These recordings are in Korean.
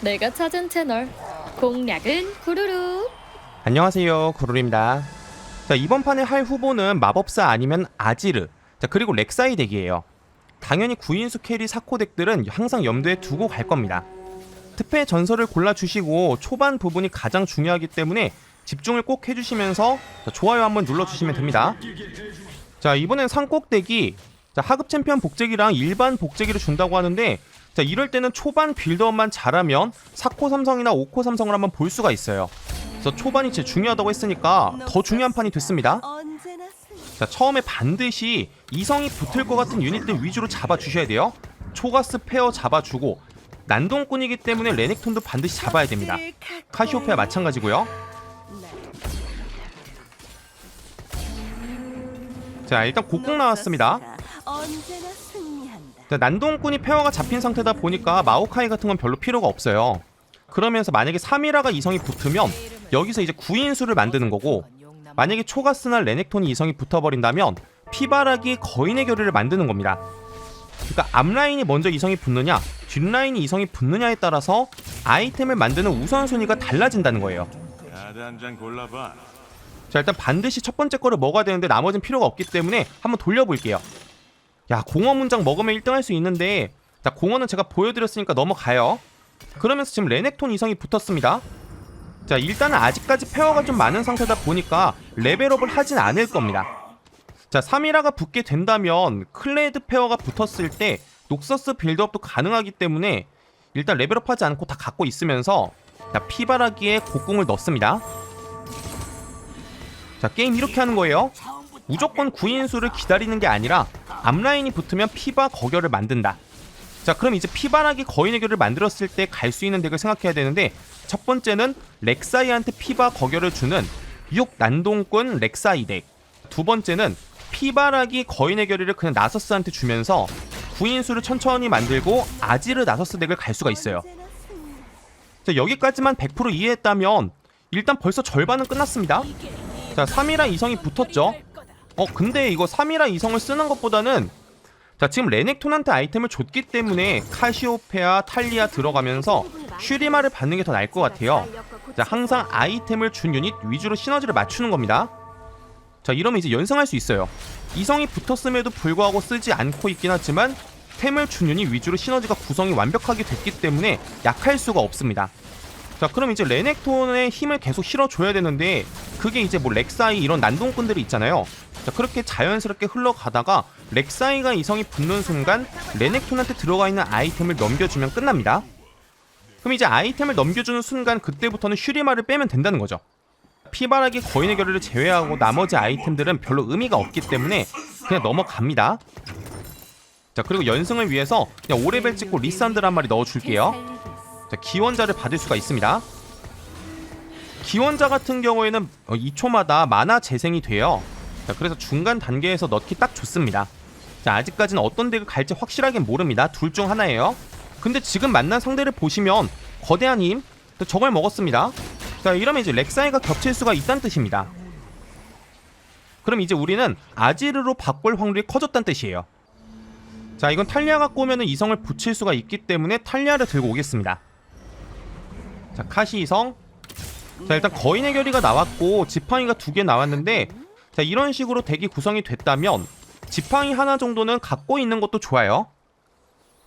내가 찾은 채널. 공략은 구루루. 안녕하세요. 구룰입니다. 자 이번 판에 할 후보는 마법사 아니면 아지르. 자 그리고 렉사이 덱이에요. 당연히 구인수 캐리 사코 덱들은 항상 염두에 두고 갈 겁니다. 특패 전설을 골라주시고 초반 부분이 가장 중요하기 때문에 집중을 꼭 해주시면서 자, 좋아요 한번 눌러주시면 됩니다. 자 이번엔 자, 하급 챔피언 복제기랑 일반 복제기를 준다고 하는데 자 이럴 때는 초반 빌드업만 잘하면 4코 삼성이나 5코 삼성을 한번 볼 수가 있어요 그래서 초반이 제일 중요하다고 했으니까 더 중요한 판이 됐습니다. 자, 처음에 반드시 이성이 붙을 것 같은 유닛들 위주로 잡아주셔야 돼요. 초가스 페어 잡아주고 난동꾼이기 때문에 레넥톤도 반드시 잡아야 됩니다. 카시오페아 마찬가지고요. 자, 일단 곡궁 나왔습니다. 자, 난동꾼이 페어가 잡힌 상태다 보니까 마오카이 같은 건 별로 필요가 없어요. 그러면서 만약에 3이라가 이성이 붙으면 여기서 이제 9인수를 만드는 거고 만약에 초가스나 레넥톤이 이성이 붙어버린다면 피바라기 거인의 결의를 만드는 겁니다. 그러니까 앞라인이 먼저 이성이 붙느냐 뒷라인이 이성이 붙느냐에 따라서 아이템을 만드는 우선순위가 달라진다는 거예요. 자 일단 반드시 첫 번째 거를 먹어야 되는데 나머지는 필요가 없기 때문에 한번 돌려볼게요. 야 공허 문장 먹으면 1등 할 수 있는데 자 공허는 제가 보여드렸으니까 넘어가요. 그러면서 지금 레넥톤 이성이 붙었습니다. 자 일단은 아직까지 페어가 좀 많은 상태다 보니까 레벨업을 하진 않을 겁니다. 자 3이라가 붙게 된다면 클레드 페어가 붙었을 때 녹서스 빌드업도 가능하기 때문에 일단 레벨업하지 않고 다 갖고 있으면서 자 피바라기에 곡궁을 넣습니다. 자 게임 이렇게 하는 거예요. 무조건 9인수를 기다리는 게 아니라 앞라인이 붙으면 피바 거결을 만든다. 자 그럼 이제 피바라기 거인의 결을 만들었을 때 갈 수 있는 덱을 생각해야 되는데 첫 번째는 렉사이한테 피바 거결을 주는 6 난동꾼 렉사이 덱 두 번째는 피바라기 거인의 결의를 그냥 나서스한테 주면서 9인수를 천천히 만들고 아지르 나서스 덱을 갈 수가 있어요. 자 여기까지만 100% 이해했다면 일단 벌써 절반은 끝났습니다 자 3이라 이성이 붙었죠 어 근데 이거 3이라 이성을 쓰는 것보다는 자 지금 레넥톤한테 아이템을 줬기 때문에 카시오페아 탈리아 들어가면서 슈리마를 받는 게 더 나을 것 같아요. 자 항상 아이템을 준 유닛 위주로 시너지를 맞추는 겁니다. 자 이러면 이제 연승할 수 있어요. 이성이 붙었음에도 불구하고 쓰지 않고 있긴 하지만 템을 준 유닛 위주로 시너지가 구성이 완벽하게 됐기 때문에 약할 수가 없습니다 자 그럼 이제 레넥톤의 힘을 계속 실어줘야 되는데 그게 이제 뭐 렉사이 이런 난동꾼들이 있잖아요. 자 그렇게 자연스럽게 흘러가다가 렉사이가 이성이 붙는 순간 레넥톤한테 들어가 있는 아이템을 넘겨주면 끝납니다. 그럼 이제 아이템을 넘겨주는 순간 그때부터는 슈리마를 빼면 된다는 거죠. 피바라기 거인의 결의를 제외하고 나머지 아이템들은 별로 의미가 없기 때문에 그냥 넘어갑니다. 자 그리고 연승을 위해서 그냥 5레벨 찍고 한 마리 넣어줄게요 자, 기원자를 받을 수가 있습니다. 기원자 같은 경우에는 2초마다 만화 재생이 돼요. 자, 그래서 중간 단계에서 넣기 딱 좋습니다. 자, 아직까지는 어떤 덱을 갈지 확실하게 모릅니다. 둘 중 하나예요. 근데 지금 만난 상대를 보시면 거대한 힘, 또 저걸 먹었습니다. 자, 이러면 이제 렉사이가 겹칠 수가 있다는 뜻입니다. 그럼 이제 우리는 아지르로 바꿀 확률이 커졌다는 뜻이에요. 자, 이건 탈리아 갖고 오면은 이성을 붙일 수가 있기 때문에 탈리아를 들고 오겠습니다. 자, 카시 이성. 자, 일단 거인의 결의가 나왔고 지팡이가 두 개 나왔는데 자, 이런 식으로 덱이 구성이 됐다면 지팡이 하나 정도는 갖고 있는 것도 좋아요.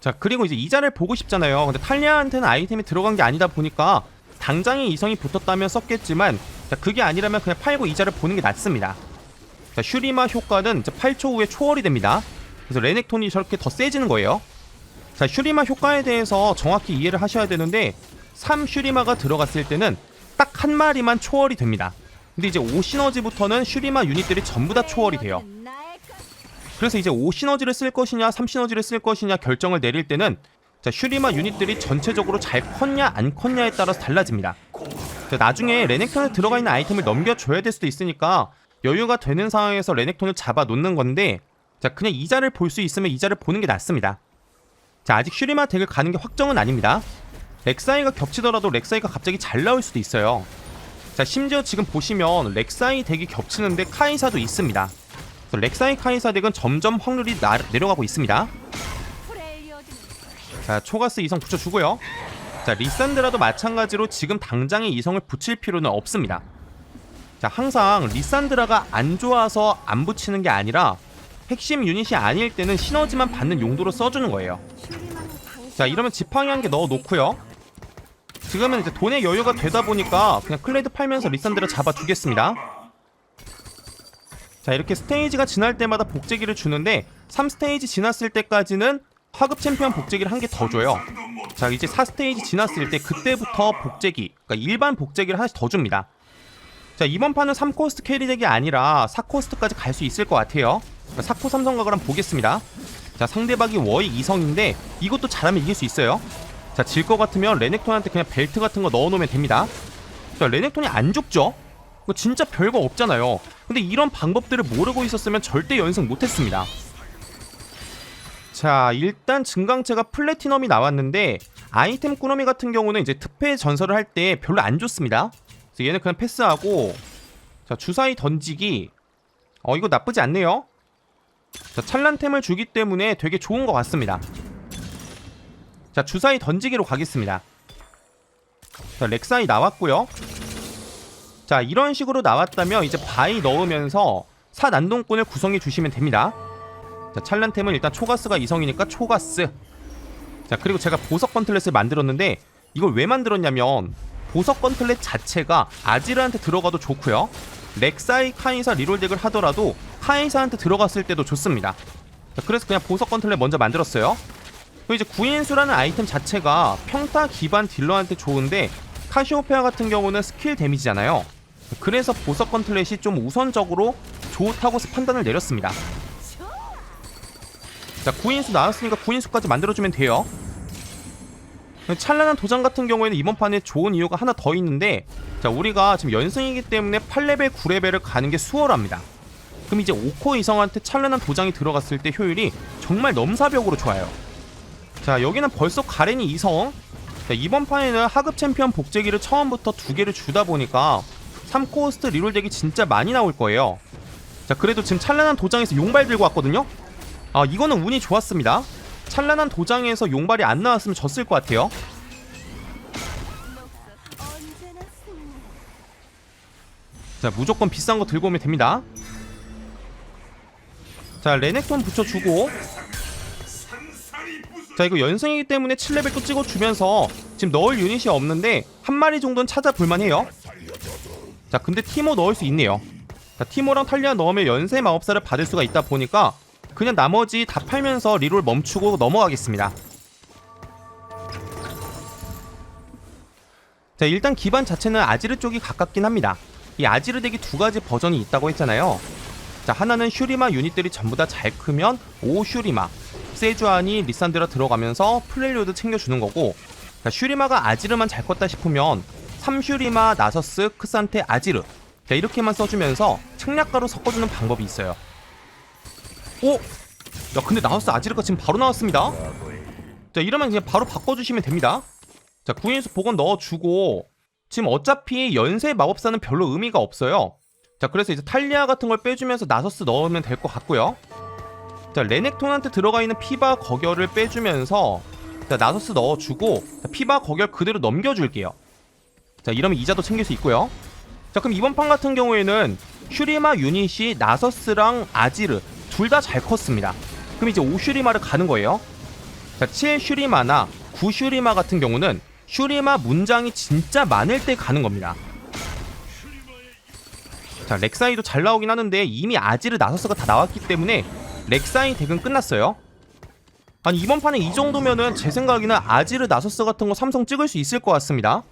자, 그리고 이제 이자를 보고 싶잖아요. 근데 탈리아한테는 아이템이 들어간 게 아니다 보니까 당장에 이성이 붙었다면 썼겠지만 자, 그게 아니라면 그냥 팔고 이자를 보는 게 낫습니다. 자, 슈리마 효과는 이제 8초 후에 초월이 됩니다. 그래서 레넥톤이 저렇게 더 세지는 거예요. 자, 슈리마 효과에 대해서 정확히 이해를 하셔야 되는데 3 슈리마가 들어갔을 때는 딱 한 마리만 초월이 됩니다. 근데 이제 5 시너지부터는 슈리마 유닛들이 전부 다 초월이 돼요. 그래서 이제 5 시너지를 쓸 것이냐 3 시너지를 쓸 것이냐 결정을 내릴 때는 자, 슈리마 유닛들이 전체적으로 잘 컸냐 안 컸냐에 따라서 달라집니다. 자, 나중에 레넥톤에 들어가 있는 아이템을 넘겨줘야 될 수도 있으니까 여유가 되는 상황에서 레넥톤을 잡아 놓는 건데 자 그냥 이자를 볼 수 있으면 이자를 보는 게 낫습니다. 자 아직 슈리마 덱을 가는 게 확정은 아닙니다. 렉사이가 겹치더라도 렉사이가 갑자기 잘 나올 수도 있어요. 자 심지어 지금 보시면 렉사이 덱이 겹치는데 카이사도 있습니다. 렉사이 카이사 덱은 점점 확률이 나, 내려가고 있습니다. 자 초가스 이성 붙여주고요. 자 리산드라도 마찬가지로 지금 당장의 이성을 붙일 필요는 없습니다. 자 항상 리산드라가 안 좋아서 안 붙이는 게 아니라 핵심 유닛이 아닐 때는 시너지만 받는 용도로 써주는 거예요. 자 이러면 지팡이 한 개 넣어 놓고요. 지금은 이제 돈의 여유가 되다 보니까 그냥 클레드 팔면서 리산드라 잡아 두겠습니다. 자 이렇게 스테이지가 지날 때마다 복제기를 주는데 3스테이지 지났을 때까지는 하급 챔피언 복제기를 한 개 더 줘요. 자 이제 4스테이지 지났을 때 그때부터 복제기 그러니까 일반 복제기를 하나씩 더 줍니다. 자 이번 판은 3코스트 캐리덱이 아니라 4코스트까지 갈 수 있을 것 같아요. 4코 삼성각을 한번 보겠습니다. 자 상대방이 워익 이성인데 이것도 잘하면 이길 수 있어요. 자 질 것 같으면 레넥톤한테 그냥 벨트 같은 거 넣어놓으면 됩니다. 자 레넥톤이 안 죽죠? 이거 진짜 별거 없잖아요. 근데 이런 방법들을 모르고 있었으면 절대 연승 못했습니다. 자 일단 증강체가 플래티넘이 나왔는데 아이템 꾸러미 같은 경우는 이제 특패 전설을 할 때 별로 안 좋습니다. 그래서 얘는 그냥 패스하고 자 주사위 던지기 어 이거 나쁘지 않네요. 자 찬란템을 주기 때문에 되게 좋은 것 같습니다. 자 주사위 던지기로 가겠습니다. 자 렉사이 나왔고요. 자 이런 식으로 나왔다면 이제 바위 넣으면서 사 난동꾼을 구성해 주시면 됩니다. 자 찰란템은 일단 초가스가 이성이니까 초가스. 자 그리고 제가 보석 건틀렛을 만들었는데 이걸 왜 만들었냐면 보석 건틀렛 자체가 아지르한테 들어가도 좋고요. 렉사이 카이사 리롤 덱을 하더라도 카이사한테 들어갔을 때도 좋습니다. 자, 그래서 그냥 보석 건틀렛 먼저 만들었어요. 그리고 이제 구인수라는 아이템 자체가 평타 기반 딜러한테 좋은데 카시오페아 같은 경우는 스킬 데미지잖아요. 그래서 보석 건틀렛이 좀 우선적으로 좋다고 판단을 내렸습니다. 자 구인수 나왔으니까 구인수까지 만들어주면 돼요. 찬란한 도장 같은 경우에는 이번 판에 좋은 이유가 하나 더 있는데 자 우리가 지금 연승이기 때문에 8레벨 9레벨을 가는 게 수월합니다. 그럼 이제 5코 이성한테 찬란한 도장이 들어갔을 때 효율이 정말 넘사벽으로 좋아요. 자 여기는 벌써 가렌이 이성 자, 이번 판에는 하급 챔피언 복제기를 처음부터 두 개를 주다 보니까 3코스트 리롤 덱이 진짜 많이 나올 거예요. 자 그래도 지금 찬란한 도장에서 용발 들고 왔거든요. 아 이거는 운이 좋았습니다. 찬란한 도장에서 용발이 안 나왔으면 졌을 것 같아요. 자 무조건 비싼 거 들고 오면 됩니다. 자 레넥톤 붙여주고 자 이거 연승이기 때문에 7레벨 또 찍어주면서 지금 넣을 유닛이 없는데 한 마리 정도는 찾아볼만 해요. 자 근데 티모 넣을 수 있네요. 자 티모랑 탈리아 넣으면 연쇄 마법사를 받을 수가 있다 보니까 그냥 나머지 다 팔면서 리롤 멈추고 넘어가겠습니다. 자 일단 기반 자체는 아지르 쪽이 가깝긴 합니다. 이 아지르 덱이 두 가지 버전이 있다고 했잖아요. 자 하나는 슈리마 유닛들이 전부 다 잘 크면 오 슈리마 세주안이 리산드라 들어가면서 플레리오드 챙겨주는 거고 자, 슈리마가 아지르만 잘 컸다 싶으면 3슈리마 나서스 크산테 아지르 자 이렇게만 써주면서 책략가로 섞어주는 방법이 있어요. 오! 야 근데 나서스 아지르가 지금 바로 나왔습니다. 자 이러면 그냥 바로 바꿔주시면 됩니다. 자 구인수 복원 넣어주고 지금 어차피 연쇄 마법사는 별로 의미가 없어요. 자 그래서 이제 탈리아 같은 걸 빼주면서 나서스 넣으면 될 것 같고요. 자 레넥톤한테 들어가 있는 피바 거결을 빼주면서 자 나서스 넣어주고 자, 피바 거결 그대로 넘겨줄게요. 자 이러면 이자도 챙길 수 있고요. 자 그럼 이번 판 같은 경우에는 슈리마 유닛이 나서스랑 아지르 둘 다 잘 컸습니다. 그럼 이제 5슈리마를 가는 거예요. 자 7슈리마나 9슈리마 같은 경우는 슈리마 문장이 진짜 많을 때 가는 겁니다. 자 렉사이도 잘 나오긴 하는데 이미 아지르 나서스가 다 나왔기 때문에 렉사이 덱은 끝났어요. 아니 이번 판에 이 정도면은 제 생각에는 아지르 나서스 같은 거 삼성 찍을 수 있을 것 같습니다.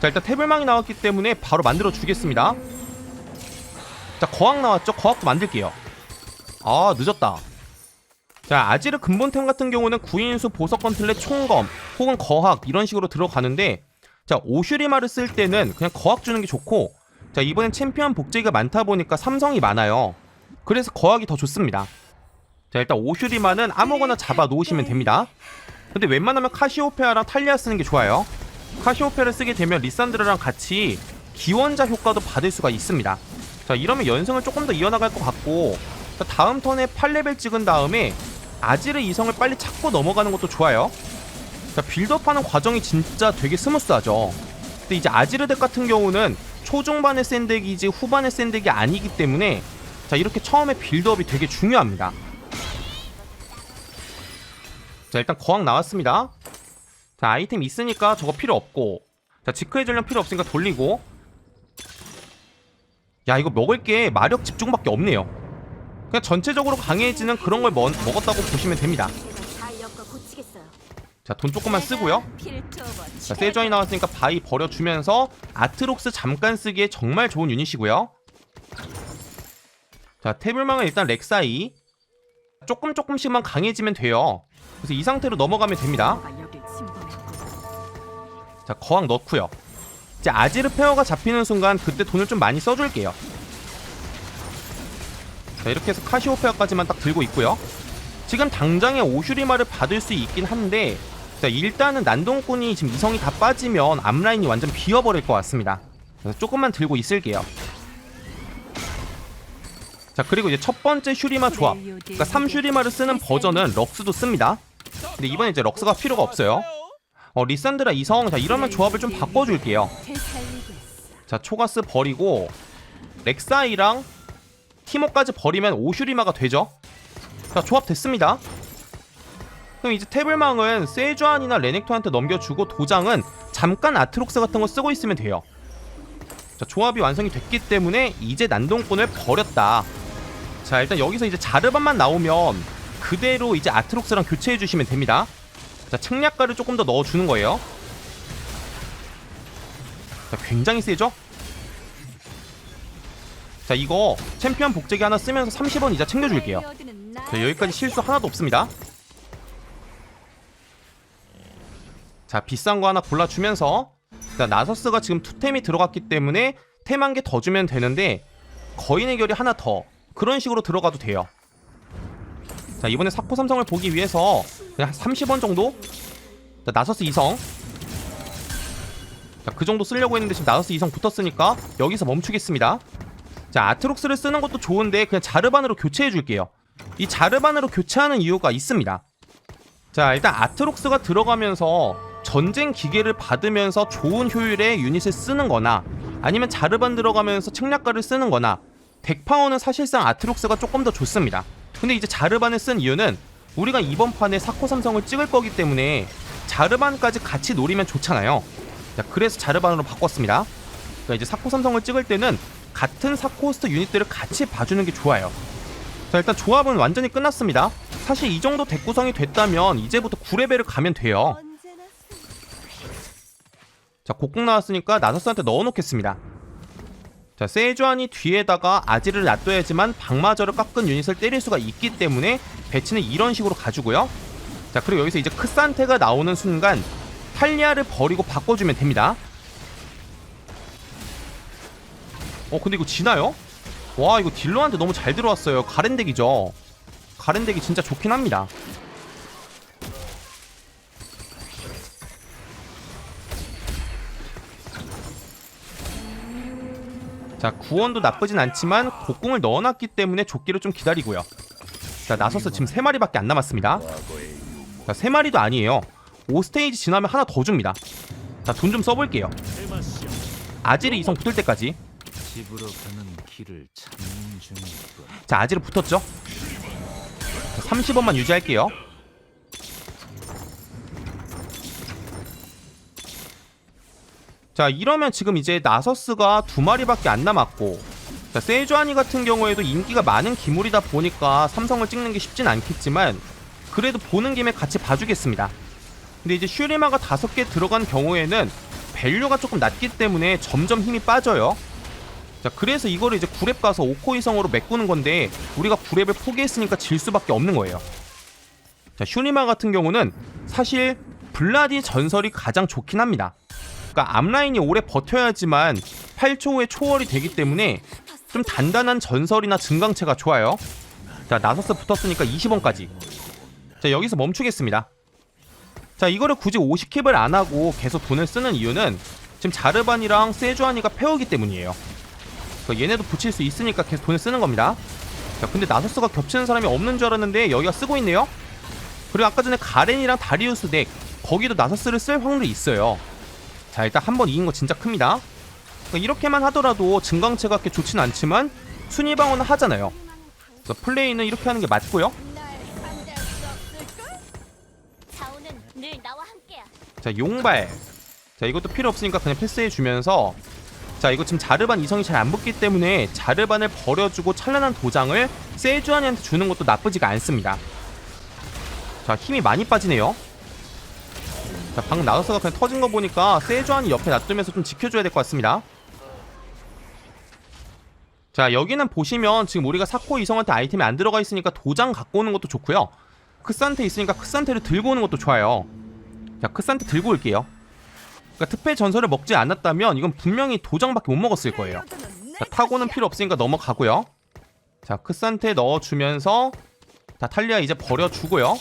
자 일단 태블망이 나왔기 때문에 바로 만들어 주겠습니다. 자 거학 나왔죠? 거학도 만들게요. 아 늦었다. 자 아지르 근본템 같은 경우는 구인수 보석 건틀렛 총검 혹은 거학 이런 식으로 들어가는데 자 오슈리마를 쓸 때는 그냥 거학 주는 게 좋고 자 이번엔 챔피언 복제기가 많다 보니까 삼성이 많아요. 그래서 거학이 더 좋습니다. 자 일단 오슈리마는 아무거나 잡아 놓으시면 됩니다. 근데 웬만하면 카시오페아랑 탈리아 쓰는 게 좋아요. 카시오페아를 쓰게 되면 리산드라랑 같이 기원자 효과도 받을 수가 있습니다. 자 이러면 연승을 조금 더 이어나갈 것 같고 자, 다음 턴에 8레벨 찍은 다음에 아지르 이성을 빨리 찾고 넘어가는 것도 좋아요. 자, 빌드업하는 과정이 진짜 되게 스무스하죠. 근데 이제 아지르 덱 같은 경우는 초중반의 센 덱이지 후반의 센 덱이 아니기 때문에 자 이렇게 처음에 빌드업이 되게 중요합니다. 자 일단 거항 나왔습니다. 자 아이템 있으니까 저거 필요 없고 자 지크의 전령 필요 없으니까 돌리고 야 이거 먹을 게 마력 집중밖에 없네요. 그냥 전체적으로 강해지는 그런 걸 먹, 먹었다고 보시면 됩니다. 자 돈 조금만 쓰고요. 자, 세주안이 나왔으니까 바이 버려주면서 아트록스 잠깐 쓰기에 정말 좋은 유닛이고요. 자, 태블망은 일단 렉사이. 조금 조금씩만 강해지면 돼요. 그래서 이 상태로 넘어가면 됩니다. 자, 거항 넣고요. 이제 아지르 페어가 잡히는 순간 그때 돈을 좀 많이 써줄게요. 자, 이렇게 해서 카시오페어까지만 딱 들고 있고요. 지금 당장에 오슈리마를 받을 수 있긴 한데 자, 일단은 난동꾼이 지금 이성이 다 빠지면 앞라인이 완전 비어버릴 것 같습니다. 그래서 조금만 들고 있을게요. 자, 그리고 이제 첫 번째 슈리마 조합. 그러니까 3슈리마를 쓰는 버전은 럭스도 씁니다. 근데 이번에 이제 럭스가 필요가 없어요. 어, 리산드라 이성. 자, 이러면 조합을 좀 바꿔줄게요. 자, 초가스 버리고 렉사이랑 티모까지 버리면 오슈리마가 되죠. 자, 조합 됐습니다. 그럼 이제 태블망은 세주안이나 레넥토한테 넘겨주고 도장은 잠깐 아트록스 같은 거 쓰고 있으면 돼요. 자, 조합이 완성이 됐기 때문에 이제 난동꾼을 버렸다. 자, 일단 여기서 이제 자르반만 나오면 그대로 이제 아트록스랑 교체해 주시면 됩니다. 자, 책략가를 조금 더 넣어주는 거예요. 자, 굉장히 세죠? 자, 이거 챔피언 복제기 하나 쓰면서 30원 이자 챙겨줄게요. 자, 여기까지 실수 하나도 없습니다. 자, 비싼 거 하나 골라주면서 자, 나서스가 지금 투템이 들어갔기 때문에 템 한 개 더 주면 되는데 거인의 결이 하나 더 그런 식으로 들어가도 돼요. 자, 이번에 사코 삼성을 보기 위해서 그냥 한 30원 정도? 자, 나서스 이성 자, 그 정도 쓰려고 했는데 지금 나서스 이성 붙었으니까 여기서 멈추겠습니다. 자, 아트록스를 쓰는 것도 좋은데 그냥 자르반으로 교체해 줄게요. 이 자르반으로 교체하는 이유가 있습니다. 자, 일단 아트록스가 들어가면서 전쟁 기계를 받으면서 좋은 효율의 유닛을 쓰는 거나 아니면 자르반 들어가면서 책략가를 쓰는 거나 덱파워는 사실상 아트록스가 조금 더 좋습니다. 근데 이제 자르반을 쓴 이유는 우리가 이번 판에 사코 삼성을 찍을 거기 때문에 자르반까지 같이 노리면 좋잖아요. 자, 그래서 자르반으로 바꿨습니다. 그러니까 이제 사코 삼성을 찍을 때는 같은 사코스트 유닛들을 같이 봐주는 게 좋아요. 자 일단 조합은 완전히 끝났습니다. 사실 이 정도 덱 구성이 됐다면 이제부터 9레벨을 가면 돼요. 자 곡궁 나왔으니까 나서스한테 넣어놓겠습니다. 자 세주안이 뒤에다가 아지를 놔둬야지만 방마저를 깎은 유닛을 때릴 수가 있기 때문에 배치는 이런 식으로 가주고요. 자 그리고 여기서 이제 크산테가 나오는 순간 탈리아를 버리고 바꿔주면 됩니다. 어 근데 이거 지나요? 와 이거 딜러한테 너무 잘 들어왔어요 가렌덱이죠 가렌덱이 진짜 좋긴 합니다 자 구원도 나쁘진 않지만 곡궁을 넣어놨기 때문에 조끼를 좀 기다리고요. 자 나서스 지금 3마리밖에 안 남았습니다. 자 3마리도 아니에요. 5스테이지 지나면 하나 더 줍니다. 자 돈 좀 써볼게요. 아지르 이성 붙을 때까지. 자 아지르 붙었죠? 자, 30원만 유지할게요 자 이러면 지금 이제 나서스가 두 마리밖에 안 남았고 자 세주아니 같은 경우에도 인기가 많은 기물이다 보니까 삼성을 찍는 게 쉽진 않겠지만 그래도 보는 김에 같이 봐주겠습니다. 근데 이제 슈리마가 다섯 개 들어간 경우에는 밸류가 조금 낮기 때문에 점점 힘이 빠져요. 자 그래서 이거를 이제 9렙 가서 5코 이성으로 메꾸는 건데 우리가 9렙을 포기했으니까 질 수밖에 없는 거예요. 자 슈니마 같은 경우는 사실 블라디 전설이 가장 좋긴 합니다 그러니까 앞라인이 오래 버텨야지만 8초 후에 초월이 되기 때문에 좀 단단한 전설이나 증강체가 좋아요 자 나서스 붙었으니까 20원까지 자 여기서 멈추겠습니다 자 이거를 굳이 50캡을 안 하고 계속 돈을 쓰는 이유는 지금 자르반이랑 세주아니가 페어기 때문이에요 그 얘네도 붙일 수 있으니까 계속 돈을 쓰는 겁니다. 자, 근데 나소스가 겹치는 사람이 없는 줄 알았는데 여기가 쓰고 있네요. 그리고 아까 전에 가렌이랑 다리우스 덱 거기도 나서스를 쓸 확률이 있어요. 자 일단 한 번 이긴 거 진짜 큽니다. 그러니까 이렇게만 하더라도 증강체가 그렇게 좋진 않지만 순위 방어는 하잖아요. 그래서 플레이는 이렇게 하는 게 맞고요. 자 용발 자 이것도 필요 없으니까 그냥 패스해 주면서 자 이거 지금 자르반 이성이 잘 안 붙기 때문에 자르반을 버려주고 찬란한 도장을 세주안이한테 주는 것도 나쁘지가 않습니다 자 힘이 많이 빠지네요 자 방금 나서스가 그냥 터진 거 보니까 세주안이 옆에 놔두면서 좀 지켜줘야 될 것 같습니다 자 여기는 보시면 지금 우리가 사코 이성한테 아이템이 안 들어가 있으니까 도장 갖고 오는 것도 좋고요 크산테 있으니까 크산테를 들고 오는 것도 좋아요 자 크산테 들고 올게요 그러니까 특패 전설을 먹지 않았다면 이건 분명히 도장밖에 못 먹었을 거예요. 자, 타고는 필요 없으니까 넘어가고요. 자, 크산테 넣어주면서 자, 탈리아 이제 버려주고요.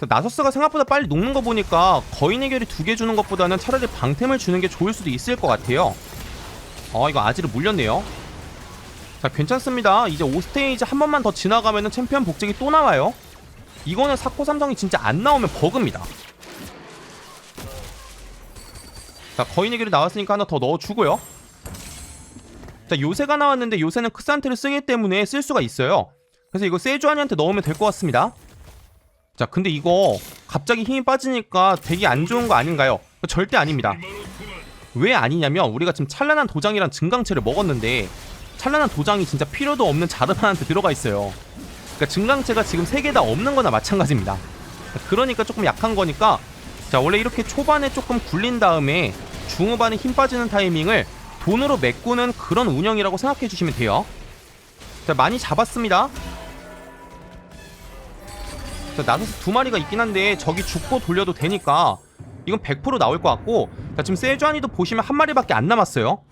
자, 나서스가 생각보다 빨리 녹는 거 보니까 거인 해결이 두 개 주는 것보다는 차라리 방템을 주는 게 좋을 수도 있을 것 같아요. 어, 이거 아지를 물렸네요. 자, 괜찮습니다. 이제 5스테이지 한 번만 더 지나가면은 챔피언 복직이 또 나와요. 이거는 사코 삼성이 진짜 안 나오면 버그입니다. 자 거인 의결이 나왔으니까 하나 더 넣어주고요 자 요새가 나왔는데 요새는 크산테를 쓰기 때문에 쓸 수가 있어요 그래서 이거 세주아니한테 넣으면 될 것 같습니다 자 근데 이거 갑자기 힘이 빠지니까 되게 안 좋은 거 아닌가요? 절대 아닙니다. 왜 아니냐면 우리가 지금 찬란한 도장이랑 증강체를 먹었는데 찬란한 도장이 진짜 필요도 없는 자르반한테 들어가 있어요. 그러니까 증강체가 지금 3개 다 없는 거나 마찬가지입니다. 그러니까 조금 약한 거니까 자 원래 이렇게 초반에 조금 굴린 다음에 중후반에 힘 빠지는 타이밍을 돈으로 메꾸는 그런 운영이라고 생각해 주시면 돼요. 자 많이 잡았습니다. 자 나서스 두 마리가 있긴 한데 저기 죽고 돌려도 되니까 이건 100% 나올 것 같고 자 지금 세주안이도 보시면 한 마리밖에 안 남았어요.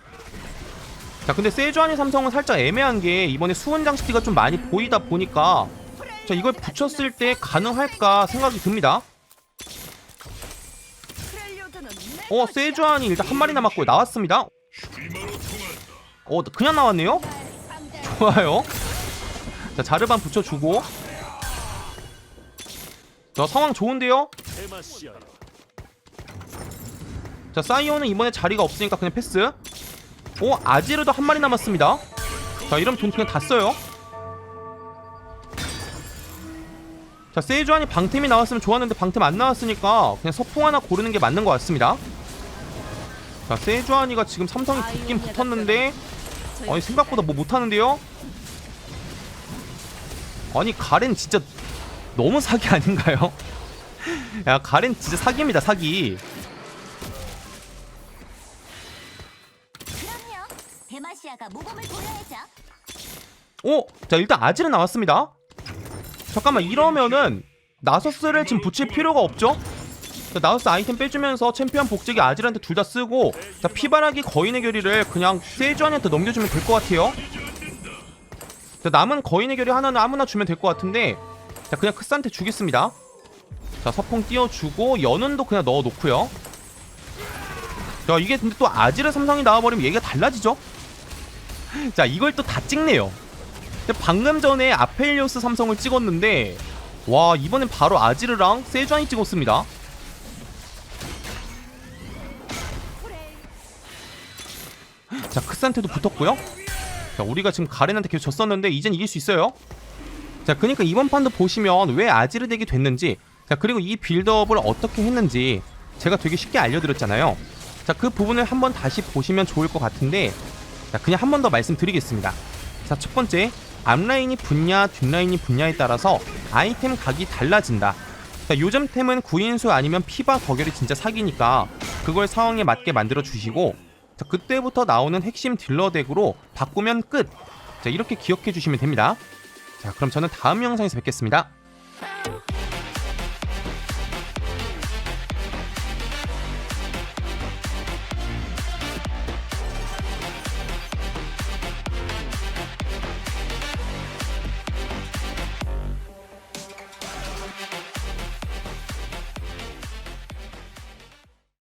자 근데 세주안이 삼성은 살짝 애매한 게 이번에 수은 장식기가 좀 많이 보이다 보니까 자 이걸 붙였을 때 가능할까 생각이 듭니다. 어 세주안이 일단 한 마리 남았고 나왔습니다. 어 그냥 나왔네요? 좋아요. 자 자르반 붙여주고 자 상황 좋은데요? 자 사이오는 이번에 자리가 없으니까 그냥 패스. 어 아지르도 한 마리 남았습니다. 자 이러면 돈 그냥 다 써요. 자 세주안이 방템이 나왔으면 좋았는데 방템 안 나왔으니까 그냥 서풍 하나 고르는 게 맞는 것 같습니다. 자 세주안이가 지금 삼성이 붙긴 붙었는데 아니 생각보다 뭐 못하는데요? 아니 가렌 진짜 너무 사기 아닌가요? 야 가렌 진짜 사기입니다 사기 그럼요. 데마시아가 모범을 보여야죠. 오! 어? 자 일단 아지르 나왔습니다 잠깐만 이러면은 나서스를 지금 붙일 필요가 없죠? 자, 나서스 아이템 빼주면서 챔피언 복제기 아지르한테 둘 다 쓰고 자 피바라기 거인의 결의를 그냥 세주안한테 넘겨주면 될 것 같아요 자 남은 거인의 결의 하나는 아무나 주면 될 것 같은데 자 그냥 크스한테 주겠습니다. 자 서풍 띄워주고 연운도 그냥 넣어놓고요. 자 이게 근데 또 아지르 삼성이 나와버리면 얘기가 달라지죠? 자 이걸 또 다 찍네요. 근데 방금 전에 아펠리오스 삼성을 찍었는데 와 이번엔 바로 아지르랑 세주안이 찍었습니다. 자 크산테도 붙었고요. 자 우리가 지금 가렌한테 계속 졌었는데 이젠 이길 수 있어요 자 그니까 이번 판도 보시면 왜 아지르 덱이 됐는지 자 그리고 이 빌드업을 어떻게 했는지 제가 되게 쉽게 알려드렸잖아요. 자 그 부분을 한번 다시 보시면 좋을 것 같은데 자 그냥 한 번 더 말씀드리겠습니다. 자 첫 번째 앞라인이 붙냐 뒷라인이 붙냐에 따라서 아이템 각이 달라진다. 자 요즘 템은 구인수 아니면 피바 거결이 진짜 사기니까 그걸 상황에 맞게 만들어 주시고 자 그때부터 나오는 핵심 딜러 덱으로 바꾸면 끝. 자 이렇게 기억해 주시면 됩니다 자, 그럼 저는 다음 영상에서 뵙겠습니다.